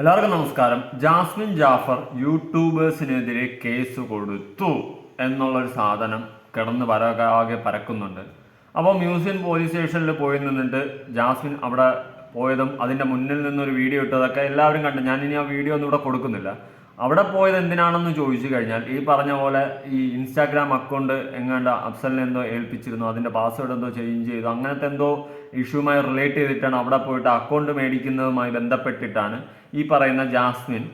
എല്ലാവർക്കും നമസ്കാരം. Jasmine Jafar യൂട്യൂബേഴ്സിനെതിരെ case കൊടുത്തു എന്നുള്ളൊരു സാധനം കിടന്ന് പരകാകെ പരക്കുന്നുണ്ട്. അപ്പോൾ മ്യൂസിയം പോലീസ് സ്റ്റേഷനിൽ പോയി നിന്നിട്ട് ജാസ്മിൻ അവിടെ പോയതും അതിന്റെ മുന്നിൽ നിന്നൊരു വീഡിയോ ഇട്ടതൊക്കെ എല്ലാവരും കണ്ടു. ഞാൻ ഇനി ആ വീഡിയോ ഒന്നും ഇവിടെ കൊടുക്കുന്നില്ല. അവിടെ പോയത് എന്തിനാണെന്ന് ചോദിച്ചു കഴിഞ്ഞാൽ ഈ പറഞ്ഞ പോലെ ഈ ഇൻസ്റ്റാഗ്രാം അക്കൗണ്ട് എങ്ങാണ്ട് അഫ്സലിനെ എന്തോ ഏൽപ്പിച്ചിരുന്നു അതിന്റെ പാസ്വേഡ് എന്തോ ചേഞ്ച് ചെയ്തു അങ്ങനത്തെ എന്തോ ഇഷ്യൂമായി റിലേറ്റ് ചെയ്തിട്ടാണ് അവിടെ പോയിട്ട് അക്കൗണ്ട് മേടിക്കുന്നതുമായി ബന്ധപ്പെട്ടിട്ടാണ് ഈ പറയുന്ന ജാസ്മിൻ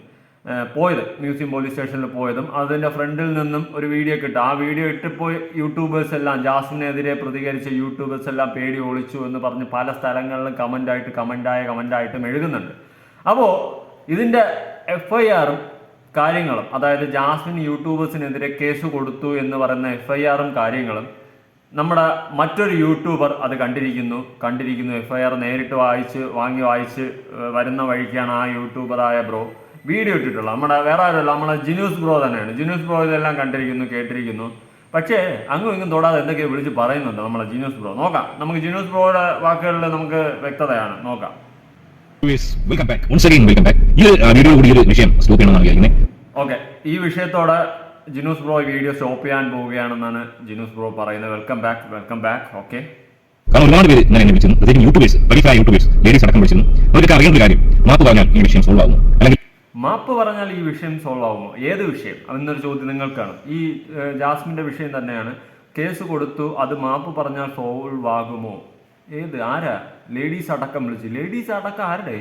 പോയത് മ്യൂസിയം പോലീസ് സ്റ്റേഷനിൽ പോയതും അതിന്റെ ഫ്രണ്ടിൽ നിന്നും ഒരു വീഡിയോ കിട്ടും ആ വീഡിയോ ഇട്ടിപ്പോൾ യൂട്യൂബേഴ്സ് എല്ലാം ജാസ്മിനെതിരെ പ്രതികരിച്ച യൂട്യൂബേഴ്സ് എല്ലാം പേടി ഒളിച്ചു എന്ന് പറഞ്ഞ് പല സ്ഥലങ്ങളിലും കമന്റായിട്ട് കമന്റായ കമന്റായിട്ടും എഴുതുന്നുണ്ട്. അപ്പോൾ ഇതിന്റെ എഫ് ഐ ആറും കാര്യങ്ങളും അതായത് ജാസ്മിൻ യൂട്യൂബേഴ്സിനെതിരെ കേസ് കൊടുത്തു എന്ന് പറയുന്ന എഫ് ഐ ആറും കാര്യങ്ങളും നമ്മുടെ മറ്റൊരു യൂട്യൂബർ അത് കണ്ടിരിക്കുന്നു. കണ്ടിരിക്കുന്നു. എഫ് ഐ ആർ നേരിട്ട് വായിച്ച് വാങ്ങി വായിച്ച് വരുന്ന വഴിക്കാണ് ആ യൂട്യൂബറായ ബ്രോ വീഡിയോ ഇട്ടിട്ടുള്ളത്. നമ്മുടെ വേറെ ആരുമല്ല. നമ്മളെ ജിനൂസ് ബ്രോ തന്നെയാണ്. ജിനൂസ് ബ്രോ ഇതെല്ലാം കണ്ടിരിക്കുന്നു കേട്ടിരിക്കുന്നു. പക്ഷേ അങ്ങും ഇങ്ങും തൊടാതെ എന്തൊക്കെയോ വിളിച്ച് പറയുന്നുണ്ട് നമ്മളെ ജിനൂസ് ബ്രോ നോക്കാം. നമുക്ക് ജിനൂസ് ബ്രോയുടെ വാക്കുകളിൽ നമുക്ക് വ്യക്തതയാണ്. നോക്കാം. ഓക്കെ ഈ വിഷയത്തോടെ ജിനൂസ് ബ്രോ ഈ വീഡിയോ സ്റ്റോപ്പ് ചെയ്യാൻ പോവുകയാണെന്നാണ് ജിനൂസ് ബ്രോ പറയുന്നത്. Welcome back welcome back okay കാരണം ഒരുപാട് പേര് ഞാൻ എന്നെ വിളിച്ചിരുന്നു പ്രത്യേകിച്ച് യൂട്യൂബേഴ്സ് പഠിക്കായ യൂട്യൂബേഴ്സ് ലേഡീസ് അടക്കം വിളിച്ചിരുന്നു അവർക്കൊക്കെ അറിയേണ്ട ഒരു കാര്യം മാപ്പ് പറഞ്ഞാൽ ഈ വിഷയം സോൾവ് ആകുന്നു അല്ലെങ്കിൽ മാപ്പ് പറഞ്ഞാൽ ഈ വിഷയം സോൾവ് ആവുമോ ഏത് വിഷയം? എന്നൊരു ചോദ്യം നിങ്ങൾക്കാണ്. ഈ ജാസ്മിന്റെ വിഷയം തന്നെയാണ്. കേസ് കൊടുത്തു അത് മാപ്പ് പറഞ്ഞാൽ സോൾവ് ആകുമോ? ഏത്? ആരാ? ലേഡീസ് അടക്കം വിളിച്ച്. ലേഡീസ് അടക്കം ആരുടെ?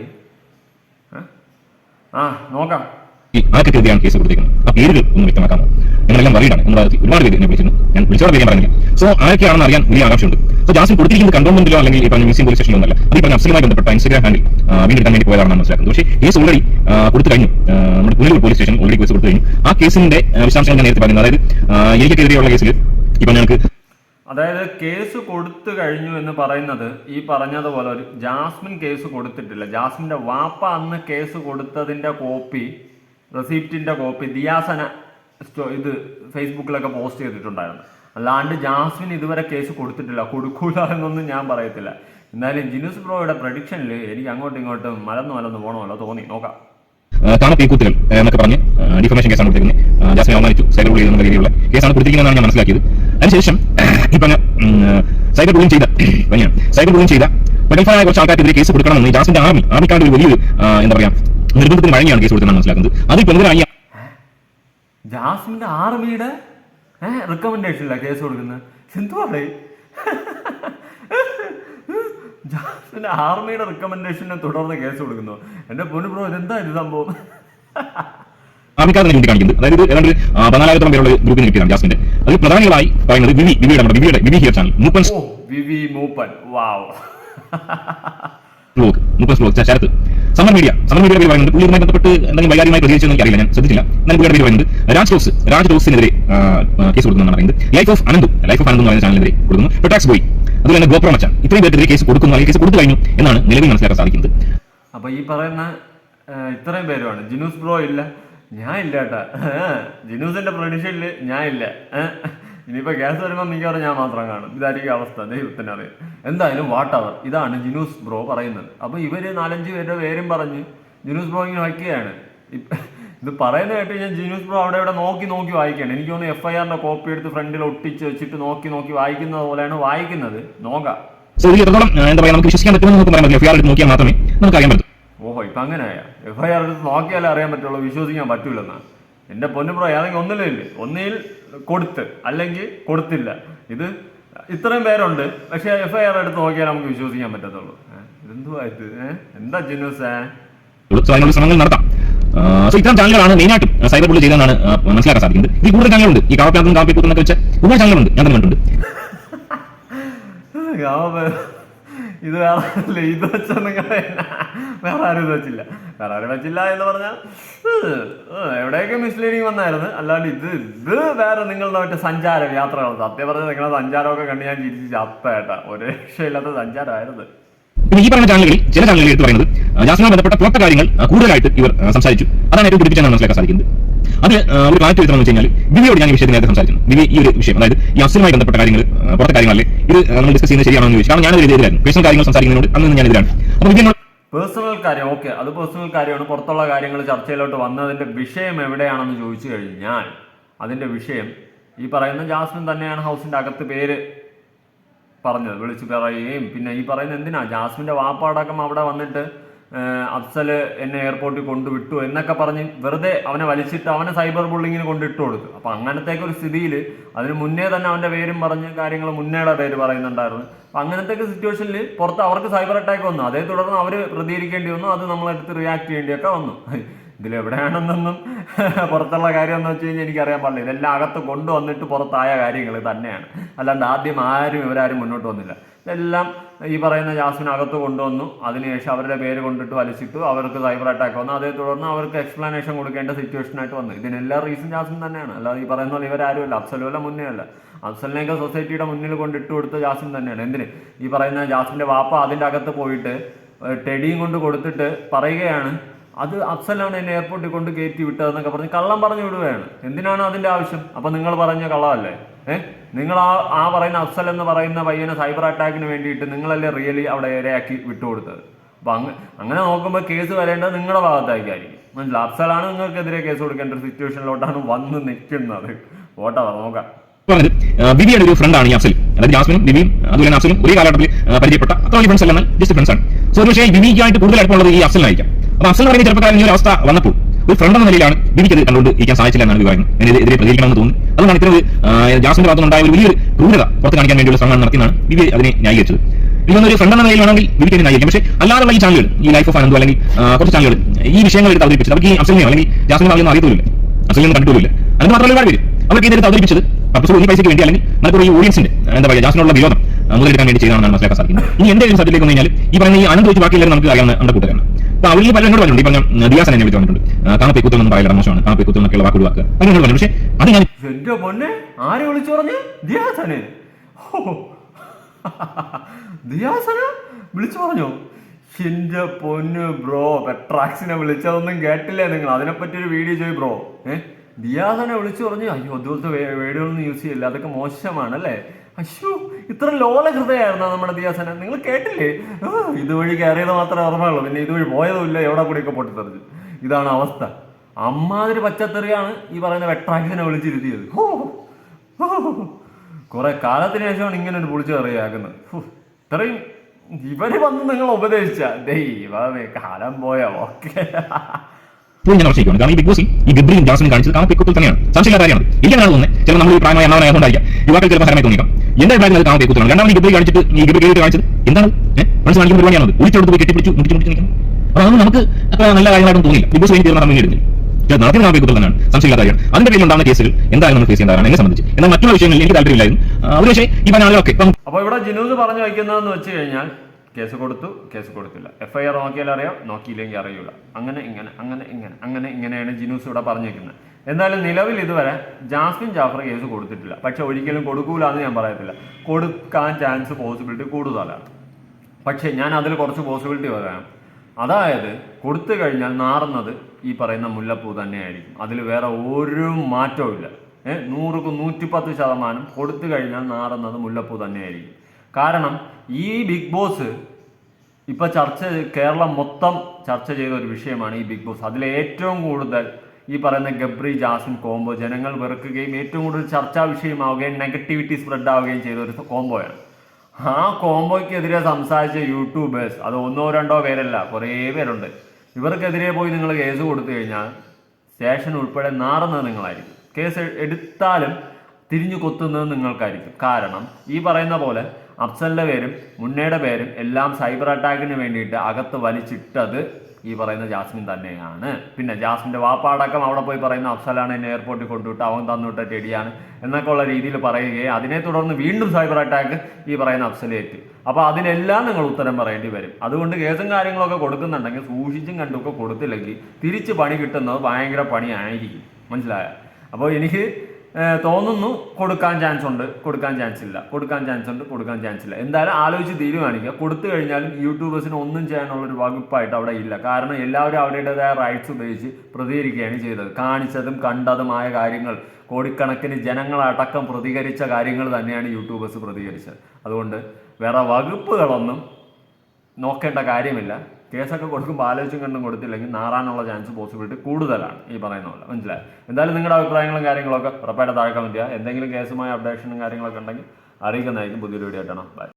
ആ നോക്കാം. ആർക്കൊക്കെതിരെയാണ് കേസ് കൊടുത്തിരിക്കുന്നത്. ആ പേരുകൾ ഒന്ന് വ്യക്തമാക്കാമോ? ഞങ്ങളെല്ലാം വറീഡാണ് പറഞ്ഞ് ഒരുപാട് പേര് എന്നെ വിളിച്ചിരുന്നു. ഞാൻ വിളിച്ചോടെ പേര് പറഞ്ഞില്ല. സോ ആരൊക്കെയാണെന്ന് അറിയാൻ വലിയ ആകാംക്ഷയുണ്ട്. സോ ജാസ്മിൻ കൊടുത്തിരിക്കുന്നത് കണ്ടോൺമെന്റിലോ അല്ലെങ്കിൽ ഈ പറഞ്ഞ മ്യൂസിയം പോലീസ് സ്റ്റേഷനിലോ അല്ല അത് ഈ പറഞ്ഞ അഫ്സലുമായി ബന്ധപ്പെട്ട ഇൻസ്റ്റാഗ്രാം ഹാൻഡിൽ വീണ്ടെടുക്കാൻ വേണ്ടി പോയതാണെന്ന് മനസ്സിലാക്കുന്നത്. പക്ഷേ കേസ് ഓൾറെഡി കൊടുത്തു കഴിഞ്ഞു. നമ്മുടെ Punalur police station already case കൊടുത്തു കഴിഞ്ഞു. ആ കേസിന്റെ വിശദാംശങ്ങൾ ഞാൻ നേരത്തെ പറയുന്നത് അതായത് എനിക്കെതിരെയുള്ള കേസിൽ ഇപ്പൊ ഞങ്ങൾക്ക് അതായത് കേസ് കൊടുത്തു കഴിഞ്ഞു എന്ന് പറയുന്നത് ഈ പറഞ്ഞതുപോലെ ഒരു ജാസ്മിൻ കേസ് കൊടുത്തിട്ടില്ല. ജാസ്മിന്റെ വാപ്പ അന്ന് കേസ് കൊടുത്തതിന്റെ കോപ്പി റെസിപ്റ്റിന്റെ കോപ്പി ദിയാസന ഇത് ഫേസ്ബുക്കിലൊക്കെ പോസ്റ്റ് ചെയ്തിട്ടുണ്ടായിരുന്നു. അല്ലാണ്ട് ജാസ്മിൻ ഇതുവരെ കേസ് കൊടുത്തിട്ടില്ല. കൊടുക്കൂല എന്നൊന്നും ഞാൻ പറയത്തില്ല. എന്നാലും ജിനുസ് ബ്രോയുടെ പ്രഡിക്ഷനിൽ എനിക്ക് അങ്ങോട്ടും ഇങ്ങോട്ടും മലന്ന് മലന്ന് പോകണമല്ലോ തോന്നി. നോക്കാം. താമത്തീക്കൂത്തുകൾ എന്നൊക്കെ പറഞ്ഞ് ഡിഫർമേഷൻ കേസാണ് കൊടുത്തിരിക്കുന്നത്. ജാസ്മിനെ അവമാനിച്ചു സൈബർ ബുള്ളി എന്ന രീതിയിലുള്ള കേസാണ് കൊടുത്തിരിക്കുന്നതെന്നാണ് ഞാൻ മനസ്സിലാക്കിയത്. അതിനുശേഷം ഇപ്പം സൈബർ ബുള്ളിങ് ചെയ്ത സൈബർ ബുള്ളിങ് ചെയ്ത പ്രഗത്ഭനായ കുറച്ച് ആൾക്കാർക്കെതിരെ കേസ് കൊടുക്കണമെന്ന് ജാസ്മിന്റെ ആർമി ആർമിക്കാരുടെ വലിയൊരു എന്താ പറയാ നിർബന്ധത്തിന് വഴങ്ങിയാണ് കേസ് കൊടുത്തതെന്നാണ് മനസ്സിലാക്കുന്നത്. അതിൽ പ്രമുഖരായ ജാസ്മിന്റെ ആർമിയുടെ ഏഹ് റിക്കമെൻഡേഷനില്ല കേസ് കൊടുക്കുന്നത്. എന്തുവാടേ ജാസ്മിന്റെ ആർമിയുടെ റിക്കമെൻഡേഷനെ തുടർന്ന് കേസ് കൊടുക്കുന്നു. എന്റെ പൊന്നു ബ്രോ എന്താ ഇത് സംഭവം? ആർമിക്കാരെ അതായത് ഏതാണ്ട് പതിനാലായിരത്തോളം പേരുള്ള ഗ്രൂപ്പിൽ ജാസ്മിന്റെ. അതിൽ പ്രധാനികളായി പറയുന്നത് വിവി വിവിയുടെ നമ്മുടെ വിവിയുടെ Vivi here channel V V Mooppan. Wow. Sarath Samar media Samar media പേര് പറയുന്നത് പുള്ളിയുമായി ബന്ധപ്പെട്ട് എന്തെങ്കിലും വൈകാരികമായി എനിക്ക് അറിയില്ല ഞാൻ ശ്രദ്ധിച്ചില്ല. എന്നാൽ പുള്ളിയുടെ പേര് പറയുന്നത് രാജ് ടോക്സ് രാജ് ടോക്സിനെതിരെ കേസ് കൊടുക്കുന്നതാണ് പറയുന്നത്. Life of Ananthu life of Ananthu എന്ന് പറയുന്ന ചാനലിനെതിരെ കൊടുക്കുന്നു. പെട്ടാക്സ് ബോയ് അതുപോലെ തന്നെ ഗോപ്രോ മച്ചാൻ ഇത്രയും പേർക്കെതിരെ കേസ് കൊടുക്കുന്നു അല്ലെങ്കിൽ കേസ് കൊടുത്തു കഴിഞ്ഞു എന്നാണ് നിലവിൽ മനസ്സിലാക്കാൻ സാധിക്കുന്നത്. അപ്പൊ ഈ പറയുന്ന ഇത്രയും പേരുമാണ്. ജിനൂസ് ബ്രോ ഇല്ല. ഞാൻ ഇല്ല കേട്ടാ. ജിനൂസിന്റെ പ്രൊഡിഷനിൽ ഞാൻ ഇല്ല. ഇനിയിപ്പോ ഗ്യാസ് വരുമ്പോൾ മിക്കവാറും ഞാൻ മാത്രം കാണും. ഇതായിരിക്കും അവസ്ഥ. ദൈവത്തിന് അറിയാം എന്തായാലും വാട്ട് അവർ ഇതാണ് ജിനൂസ് ബ്രോ പറയുന്നത്. അപ്പൊ ഇവർ നാലഞ്ച് പേരുടെ പേരും പറഞ്ഞ് ജിനൂസ് ബ്രോ ഇങ്ങനെ വയ്ക്കുകയാണ്. ഇത് പറയുന്നത് കേട്ട് ഞാൻ ജിനൂസ് ബ്രോ അവിടെ ഇവിടെ നോക്കി നോക്കി വായിക്കുകയാണ്. എനിക്ക് തോന്നുന്നു എഫ് ഐ ആറിന്റെ കോപ്പി എടുത്ത് ഫ്രണ്ടിൽ ഒട്ടിച്ച് വെച്ചിട്ട് നോക്കി നോക്കി വായിക്കുന്നത് പോലെയാണ് വായിക്കുന്നത്. നോക്കാം. സോ ഇതിൽ എത്രത്തോളം എന്താ നമുക്ക് വിശ്വസിക്കാൻ പറ്റുമെന്ന് നമുക്ക് പറയാൻ എഫ് എടുത്ത് നോക്കിയാൽ മാത്രമേ നമുക്ക് അറിയാൻ പറ്റൂ. ഓഹോ ഇപ്പൊ അങ്ങനെയാ? എഫ് ഐ ആർ എടുത്ത് നോക്കിയാലേ അറിയാൻ പറ്റുള്ളൂ. വിശ്വസിക്കാൻ പറ്റൂലെന്നാ പൊന്നു പ്രോ ഏതെങ്കിലും ഒന്നിലേ ഇല്ലേ? ഒന്നിൽ കൊടുത്ത് അല്ലെങ്കിൽ കൊടുത്തില്ല. ഇത് ഇത്രയും പേരുണ്ട്. പക്ഷെ എഫ് ഐ ആർ എടുത്ത് നോക്കിയാൽ നമുക്ക് വിശ്വസിക്കാൻ പറ്റത്തുള്ളൂ. ഇതെന്തുവാ ഇത്? എന്താ ജിനൂസ് ഏ? സോ അതിനുള്ള ശ്രമങ്ങൾ നടത്താം. സോ ഇത്തരം ചാനലുകളാണ് മെയിനായിട്ടും സൈബർ ബുള്ളി ചെയ്തതെന്നാണ് മനസ്സിലാക്കാൻ സാധിക്കുന്നത്. ഈ കൂടുതൽ ചാനലുണ്ട് ഈ കാവപ്രാന്തം കാപ്പിക്കൂത്തെന്നൊക്കെ വെച്ച് ഒരുപാട് ചാനലുണ്ട് ഞാൻ തന്നെ കണ്ടിട്ടുണ്ട് ഇത് വേറെ ഇത് വെച്ചൊന്നും വേറെ ആരും ഇത് വെച്ചില്ല. വേറെ ആരും വെച്ചില്ല എന്ന് പറഞ്ഞാൽ എവിടെയൊക്കെ മിസ്ലീഡിങ് വന്നായിരുന്നു. അല്ലാണ്ട് ഇത് ഇത് വേറെ നിങ്ങളുടെ മറ്റേ സഞ്ചാരം യാത്രകൾ. സത്യം പറഞ്ഞാൽ നിങ്ങളുടെ സഞ്ചാരമൊക്കെ കണ്ട് ഞാൻ ചിരിച്ച് ചത്തേട്ടാ ഒരു രക്ഷയില്ലാത്ത സഞ്ചാരമായിരുന്നു. ഈ പറഞ്ഞ ചാനലുകളിൽ ചില ചാനലുകളിൽ എടുത്ത് പറയുന്നത് ജാസ്മിനുമായി ബന്ധപ്പെട്ട പുറത്തെ കാര്യങ്ങൾ കൂടുതലായിട്ട് ഇവർ സംസാരിച്ചു. അതാണ് ഏറ്റവും പിടിപ്പിച്ചാണ് മനസ്സിലാക്കാൻ സാധിക്കുന്നത്. അത് ഒരു ക്ലാറ്റ് വരുത്തണം വെച്ച് കഴിഞ്ഞാൽ വിവിയോട് ഞാൻ ഈ വിഷയത്തിൽ നേരത്തെ സംസാരിച്ചു വിവി ഈ ഒരു വിഷയം അതായത് ഈ അഫ്സലുമായി ബന്ധപ്പെട്ട കാര്യങ്ങൾ പുറത്തെ കാര്യങ്ങളല്ലേ ഇത് നമ്മൾ ഡിസ്കസ് ചെയ്യുന്നത് ശരിയാണോ എന്ന് ചോദിച്ചു. കാരണം ഞാനൊരു എതിരായിരുന്നു. പേഴ്സണൽ കാര്യങ്ങൾ സംസാരിക്കുന്നതിനോട് അന്ന് ഞാൻ എതിരാണ്. അപ്പോൾ എന്നോട് പേഴ്സണൽ കാര്യം ഓക്കെ അത് പേഴ്സണൽ കാര്യമാണ്. പുറത്തുള്ള കാര്യങ്ങൾ ചർച്ചയിലോട്ട് വന്നതിന്റെ വിഷയം എവിടെയാണെന്ന് ചോദിച്ചു കഴിഞ്ഞാൽ അതിന്റെ വിഷയം ഈ പറയുന്ന ജാസ്മിൻ തന്നെയാണ് ഹൗസിന്റെ അകത്ത് പേര് പറഞ്ഞത് വിളിച്ചു പറയുകയും പിന്നെ ഈ പറയുന്നത് എന്തിനാ? ജാസ്മിന്റെ വാപ്പാടക്കം അവിടെ വന്നിട്ട് അഫ്സൽ എന്നെ എയർപോർട്ടിൽ കൊണ്ടുവിട്ടു എന്നൊക്കെ പറഞ്ഞ് വെറുതെ അവനെ വലിച്ചിട്ട് അവനെ സൈബർ ബുള്ളിങ്ങിന് കൊണ്ടിട്ട് കൊടുത്തു. അപ്പൊ അങ്ങനത്തേക്ക് ഒരു സ്ഥിതിയിൽ അതിന് മുന്നേ തന്നെ അവന്റെ പേരും പറഞ്ഞ് കാര്യങ്ങൾ മുന്നേടെ പേര് പറയുന്നുണ്ടായിരുന്നു. അപ്പൊ അങ്ങനത്തെ സിറ്റുവേഷനിൽ പുറത്ത് അവർക്ക് സൈബർ അറ്റാക്ക് വന്നു. അതേ തുടർന്ന് അവർ പ്രതികരിക്കേണ്ടി വന്നു. അത് നമ്മളെടുത്ത് റിയാക്ട് ചെയ്യേണ്ടിയൊക്കെ വന്നു. ഇതിലെവിടെയാണെന്നൊന്നും പുറത്തുള്ള കാര്യം എന്ന് വെച്ച് കഴിഞ്ഞാൽ എനിക്കറിയാൻ പാടില്ല. ഇതെല്ലാം അകത്ത് കൊണ്ടുവന്നിട്ട് പുറത്തായ കാര്യങ്ങൾ തന്നെയാണ്. അല്ലാണ്ട് ആദ്യം ആരും ഇവരാരും മുന്നോട്ട് വന്നില്ല. ഇതെല്ലാം ഈ പറയുന്ന ജാസ്മിൻ അകത്ത് കൊണ്ടുവന്നു. അതിനുശേഷം അവരുടെ പേര് കൊണ്ടിട്ട് വലിച്ചിട്ടു. അവർക്ക് സൈബർ അറ്റാക്ക് വന്നു. അതേ തുടർന്ന് അവർക്ക് എക്സ്പ്ലനേഷൻ കൊടുക്കേണ്ട സിറ്റുവേഷനായിട്ട് വന്നു. ഇതിനെല്ലാം റീസൺ ജാസ്മിൻ തന്നെയാണ്. അല്ലാതെ ഈ പറയുന്ന പോലെ ഇവരാരുമല്ല. അഫ്സലുമല്ല മുന്നേ അല്ല. അഫ്സലിനെയൊക്കെ സൊസൈറ്റിയുടെ മുന്നിൽ കൊണ്ടിട്ട് കൊടുത്ത ജാസ്മിൻ തന്നെയാണ്. എന്തിന്? ഈ പറയുന്ന ജാസ്മിന്റെ വാപ്പ അതിന്റെ അകത്ത് പോയിട്ട് ടെഡിയും കൊണ്ട് കൊടുത്തിട്ട് പറയുകയാണ് അത് അഫ്സലാണ് എന്നെ എയർപോർട്ടിൽ കൊണ്ട് കയറ്റി വിട്ടതെന്നൊക്കെ പറഞ്ഞ് കള്ളം പറഞ്ഞു വിടുകയാണ്. എന്തിനാണ് അതിന്റെ ആവശ്യം? അപ്പൊ നിങ്ങൾ പറഞ്ഞ കള്ളമല്ലേ? ഏഹ് നിങ്ങൾ ആ ആ പറയുന്ന അഫ്സൽ എന്ന് പറയുന്ന പയ്യനെ സൈബർ അറ്റാക്കിന് വേണ്ടിയിട്ട് നിങ്ങളല്ലേ റിയലി അവിടെ ഇരയാക്കി വിട്ടുകൊടുത്തത്? അപ്പൊ അങ്ങ് അങ്ങനെ നോക്കുമ്പോൾ കേസ് വരേണ്ടത് നിങ്ങളുടെ ഭാഗത്തായിരിക്കും മനസ്സിലായി അഫ്സലാണ് നിങ്ങൾക്കെതിരെ കേസ് കൊടുക്കേണ്ട ഒരു സിറ്റുവേഷനിലോട്ടാണ് വന്ന് നിൽക്കുന്നത്. ഓട്ടാ നോക്കാം. പറഞ്ഞത് ആ, ബിബിയുടെ ഒരു ഫ്രണ്ടാണ് ഈ അഫ്സൽ. അതായത് ജാസ്മിനും ബിബിയും അതുപോലെ അഫ്സലും ഒരേ കാലഘട്ടത്തിൽ പരിചയപ്പെട്ട അത്ര ഫ്രണ്ട്സ് അല്ല ജസ്റ്റ് ഫ്രണ്ട്സ് ആണ്. സോ ഒരു പക്ഷേ ഈ ബിബിക്കായിട്ട് കൂടുതൽ അടുപ്പമുള്ളത് ഈ അഫ്സലിനായിരിക്കാം. അപ്പൊ അഫ്സൽ പറയുന്ന ചെറുപ്പക്കാരൻ ഈ ഒരു അവസ്ഥ വന്നപ്പോൾ ഒരു ഫ്രണ്ട് എന്ന നിലയിലാണ് ബിബിക്ക് അത് കണ്ടുകൊണ്ട് ഇരിക്കാൻ സാധിച്ചില്ല എന്നാണ് പറയുന്നത് അതിന് എതിരെ പ്രതികരിക്കണമെന്ന് തോന്നുന്നു. അതുകൊണ്ടാണ് ഇത്തരം ഒരു ജാസിന്റെ ഭാഗത്തുനിന്നുണ്ടായ ഒരു വലിയൊരു ക്രൂരത പുറത്ത് കാണിക്കാൻ വേണ്ടിയുള്ള ശ്രമമാണ് നടത്തിയെന്നാണ് ബിബി അതിനെ ന്യായീകരിച്ചത്. ഇതൊന്നും ഒരു ഫ്രണ്ട് എന്ന നിലയിലാണെങ്കിൽ ബിബിക്ക് അതിനെ ന്യായീകരിക്കും. പക്ഷേ അല്ലാതെ ഈ ചാനലുകൾ ഈ ലൈഫ് ഓഫ് ആനന്ദോ അല്ലെങ്കിൽ കുറച്ച് ചാനലുകൾ ഈ വിഷയങ്ങൾ എടുത്ത് അവതരിപ്പിച്ചത് അവർക്ക് ഈ അഫ്സലിനെയോ അല്ലെങ്കിൽ ജാസ്മിനെ ഭാഗം അറിയത്തില്ല അഫ്സലിനെ കണ്ടിട്ടില്ല അത് മാത്രമല്ല ഒരുപാട് പേര് അവർക്ക് ഇതെടുത്ത് അവതരിപ്പിച്ചത് പർപ്പസ് ഈ പൈസയ്ക്ക് വേണ്ടി അല്ലെങ്കിൽ നമുക്ക് ഈ ഓഡിയൻസിന്റെ എന്താ പറയുക ജാസ്മിനുള്ള വിരോധം മുതലെടുക്കാൻ വേണ്ടി ചെയ്താണെന്നാണ് മനസ്സിലാക്കാൻ സാധിക്കുന്നത്. ഇനി എന്തെങ്കിലും ഒരു സബ്ജക്റ്റിലേക്ക് വന്നു കഴിഞ്ഞാൽ ഈ പറയുന്ന ഈ ആനന്ദ് വെച്ച് ബാക്കിയുള്ളവർ നമുക്ക് അറിയാവുന്ന നമ്മുടെ കൂട്ടുകാരാണ്. അപ്പൊ അവരിൽ പല എന്നോട് പറഞ്ഞിട്ടുണ്ട്. ഈ പറഞ്ഞ ദിയാസൻ എന്നെ വിളിച്ച് പറഞ്ഞിട്ടുണ്ട്. കാമപ്പെക്കുത്തൽ എന്ന് പറയില്ല മോശമാണ്. കാമപ്പെക്കുത്തൽ എന്നൊക്കെയുള്ള വാക്കുകൾ വാക്കുക. അത് എന്നോട് പറഞ്ഞു പക്ഷേ അത് ഞാൻ എന്റെ പൊന്നെ? ആരെ വിളിച്ചു പറഞ്ഞു? ദിയാസനെ. ദിയാസന വിളിച്ചു പറഞ്ഞോ? എന്റെ പൊന്ന് ബ്രോ പെട്രാക്സിനെ വിളിച്ചതൊന്നും കേട്ടില്ലേ നിങ്ങൾ? അതിനെപ്പറ്റി ഒരു വീഡിയോ ചെയ്യും ബ്രോ. ഏ? ദിയാസനെ വിളിച്ചു പറഞ്ഞു അയ്യോ അതുപോലത്തെ വേടുകളൊന്നും യൂസ് ചെയ്യില്ല? അതൊക്കെ മോശമാണ് അല്ലേ അയ്യോ ഇത്ര ലോല ഹൃദയമായിരുന്നോ നമ്മുടെ ദിയാസന നിങ്ങൾ കേട്ടില്ലേ? ഇതുവഴി കയറിയത് മാത്രമേ ഓർമ്മയുള്ളൂ. പിന്നെ ഇതുവഴി പോയതുമില്ല എവിടെ കൂടിയൊക്കെ പൊട്ടിത്തെറിച്ചു. ഇതാണ് അവസ്ഥ. അമ്മാതിരി പച്ചത്തെറിയാണ് ഈ പറയുന്ന വെട്ടാക്കിനെ വിളിച്ചിരുത്തിയത്. കുറെ കാലത്തിന് ശേഷമാണ് ഇങ്ങനെ ഒരു പൊളിച്ചു കറിയാക്കുന്നത് ഇത്രയും ഇവർ വന്ന് നിങ്ങൾ ഉപദേശിച്ച? ദൈവമേ കാലം പോയ? ഓക്കെ ഇപ്പോൾ ഞാൻ കാരണം ഈ ബിഗ് ബോസിൽ ഈ ഗബ്രിയും ജാസ്മിനും കാണിച്ചത് കാമപ്പെക്കുത്തൽ തന്നെയാണ്. സംശയമില്ല കാര്യമാണ്. എനിക്കാണ് തോന്നുന്നത് ചില നമ്മൾ ഈ പ്രായമായ എണ്ണവനായതുകൊണ്ടായിരിക്കാം യുവാക്കൾ ചിലപ്പോൾ ഹരമായി തോന്നിക്കാം എന്റെ അഭിപ്രായത്തിൽ അത് കാമപ്പെക്കുത്തലാണ് രണ്ടാമത് ഈ ഗബ്രി കാണിച്ചിട്ട് ഈ ഗബ്രി കേട്ട് കാണിച്ചത് എന്താണ്? മനസ്സ് കാണിക്കുന്ന പരിപാടിയാണ് ഒളിച്ചെടുത്ത് പോയി കെട്ടിപ്പിടിച്ചു മുടിച്ചു മുടിച്ചു നിൽക്കുന്നു അപ്പൊ അതൊന്നും നമുക്ക് അത്ര നല്ല കാര്യമായിട്ടൊന്നും തോന്നില്ല ബിഗ് ബോസ് വേണ്ടി തീർന്ന സമയം എടുത്തില്ല നടത്തിയ കാമപ്പെക്കുത്തൽ തന്നെയാണ്. സംശയമില്ല കാര്യം അതിന്റെ പേരിൽ ഉണ്ടാകുന്ന കേസുകൾ എന്തായാലും നമ്മൾ ഫേസ് ചെയ്യാറാണ് എന്നെ സംബന്ധിച്ച്. എന്നാൽ മറ്റുള്ള വിഷയങ്ങളിൽ എനിക്ക് താല്പര്യമില്ലായിരുന്നു. ആ, പക്ഷേ ഈ പറഞ്ഞ ആളുകളൊക്കെ ഇപ്പം അപ്പൊ ഇവിടെ ജിനൂസ് പറഞ്ഞു വയ്ക്കുന്നതെന്ന് വെച്ച് കഴിഞ്ഞാൽ കേസ് കൊടുത്തു കേസ് കൊടുത്തില്ല. എഫ്ഐആർ നോക്കിയാൽ അറിയാം നോക്കിയില്ലെങ്കിൽ അറിയില്ല അങ്ങനെ ഇങ്ങനെ അങ്ങനെ ഇങ്ങനെ. അങ്ങനെ ഇങ്ങനെയാണ് ജിനൂസ് ഇവിടെ പറഞ്ഞേക്കുന്നത് എന്നാലും നിലവിൽ ഇതുവരെ ജാസ്മിൻ ജാഫർ കേസ് കൊടുത്തിട്ടില്ല. പക്ഷെ ഒരിക്കലും കൊടുക്കൂല എന്ന് ഞാൻ പറയത്തില്ല. കൊടുക്കാൻ ചാൻസ് പോസിബിലിറ്റി കൂടുതലാണ്. പക്ഷേ ഞാൻ അതിൽ കുറച്ച് പോസിബിലിറ്റി പറയാം. അതായത് കൊടുത്തു കഴിഞ്ഞാൽ നാറുന്നത് ഈ പറയുന്ന മുല്ലപ്പൂ തന്നെയായിരിക്കും. അതിൽ വേറെ ഒരു മാറ്റവും ഇല്ല. ഏഹ് നൂറുക്ക് നൂറ്റിപ്പത്ത് ശതമാനം കൊടുത്തു കഴിഞ്ഞാൽ നാറുന്നത് മുല്ലപ്പൂ തന്നെയായിരിക്കും. കാരണം ഈ ബിഗ് ബോസ് ഇപ്പൊ ചർച്ച കേരളം മൊത്തം ചർച്ച ചെയ്ത ഒരു വിഷയമാണ് ഈ ബിഗ് ബോസ്. അതിൽ ഏറ്റവും കൂടുതൽ ഈ പറയുന്ന ഗബ്രി ജാസിൻ കോംബോ ജനങ്ങൾ വെറുക്കുകയും ഏറ്റവും കൂടുതൽ ചർച്ചാ വിഷയമാവുകയും നെഗറ്റിവിറ്റി സ്പ്രെഡ് ആവുകയും ചെയ്ത ഒരു കോംബോയാണ് ആ കോംബോയ്ക്കെതിരെ സംസാരിച്ച യൂട്യൂബേഴ്സ് അത് ഒന്നോ രണ്ടോ പേരല്ല കുറേ പേരുണ്ട്. ഇവർക്കെതിരെ പോയി നിങ്ങൾ കേസ് കൊടുത്തു കഴിഞ്ഞാൽ സ്റ്റേഷൻ ഉൾപ്പെടെ നാറുന്നത് നിങ്ങളായിരിക്കും. കേസ് എടുത്താലും തിരിഞ്ഞു കൊത്തുന്നത് നിങ്ങൾക്കായിരിക്കും. കാരണം ഈ പറയുന്ന പോലെ അഫ്സലിന്റെ പേരും മുന്നയുടെ പേരും എല്ലാം സൈബർ അറ്റാക്കിന് വേണ്ടിയിട്ട് അകത്ത് വലിച്ചിട്ടത് ഈ പറയുന്ന ജാസ്മിൻ തന്നെയാണ്. പിന്നെ ജാസ്മിന്റെ വാപ്പാടക്കം അവിടെ പോയി പറയുന്ന അഫ്സലാണ് എന്നെ എയർപോർട്ടിൽ കൊണ്ടുവിട്ട് അവൻ തന്നുവിട്ട ടെടിയാണ് എന്നൊക്കെ ഉള്ള രീതിയിൽ പറയുകയും അതിനെ തുടർന്ന് വീണ്ടും സൈബർ അറ്റാക്ക് ഈ പറയുന്ന അഫ്സലേറ്റ് അപ്പോൾ അതിനെല്ലാം നിങ്ങൾ ഉത്തരം പറയേണ്ടി വരും. അതുകൊണ്ട് കേസും കാര്യങ്ങളൊക്കെ കൊടുക്കുന്നുണ്ടെങ്കിൽ സൂക്ഷിച്ചും കണ്ടുമൊക്കെ കൊടുത്തില്ലെങ്കിൽ തിരിച്ച് പണി കിട്ടുന്നത് ഭയങ്കര പണിയായിരിക്കും. മനസ്സിലായ? അപ്പോൾ എനിക്ക് തോന്നുന്നു കൊടുക്കാൻ ചാൻസ് ഉണ്ട് കൊടുക്കാൻ ചാൻസ് ഇല്ല. കൊടുക്കാൻ ചാൻസ് ഉണ്ട് കൊടുക്കാൻ ചാൻസ് ഇല്ല. എന്തായാലും ആലോചിച്ച് തീരുമാനിക്കുക കൊടുത്തു കഴിഞ്ഞാലും യൂട്യൂബേഴ്സിന് ഒന്നും ചെയ്യാനുള്ള ഒരു വകുപ്പായിട്ട് അവിടെ ഇല്ല. കാരണം എല്ലാവരും അവരുടേതായ റൈറ്റ്സ് ഉപയോഗിച്ച് പ്രതികരിക്കുകയാണ് ചെയ്തത്. കാണിച്ചതും കണ്ടതുമായ കാര്യങ്ങൾ കോടിക്കണക്കിന് ജനങ്ങളടക്കം പ്രതികരിച്ച കാര്യങ്ങൾ തന്നെയാണ് യൂട്യൂബേഴ്സ് പ്രതികരിച്ചത്. അതുകൊണ്ട് വേറെ വകുപ്പുകളൊന്നും നോക്കേണ്ട കാര്യമില്ല. കേസൊക്കെ കൊടുക്കുമ്പോൾ ആലോചിച്ചും കണ്ടും കൊടുത്തില്ലെങ്കിൽ നാറാനുള്ള ചാൻസ് പോസിബിലിറ്റി കൂടുതലാണ്. ഈ പറയുന്ന പോലെ. മനസ്സിലായി? എന്തായാലും നിങ്ങളുടെ അഭിപ്രായങ്ങളും കാര്യങ്ങളൊക്കെ ഉറപ്പായിട്ട് താഴെ കമന്റ് ചെയ്യുക എന്തെങ്കിലും കേസുമായ അപ്ഡേഷനും കാര്യങ്ങളൊക്കെ ഉണ്ടെങ്കിൽ അറിയിക്കുന്നതായിരിക്കും പുതിയൊരു വീഡിയോ ആയിട്ടാണ് ബൈ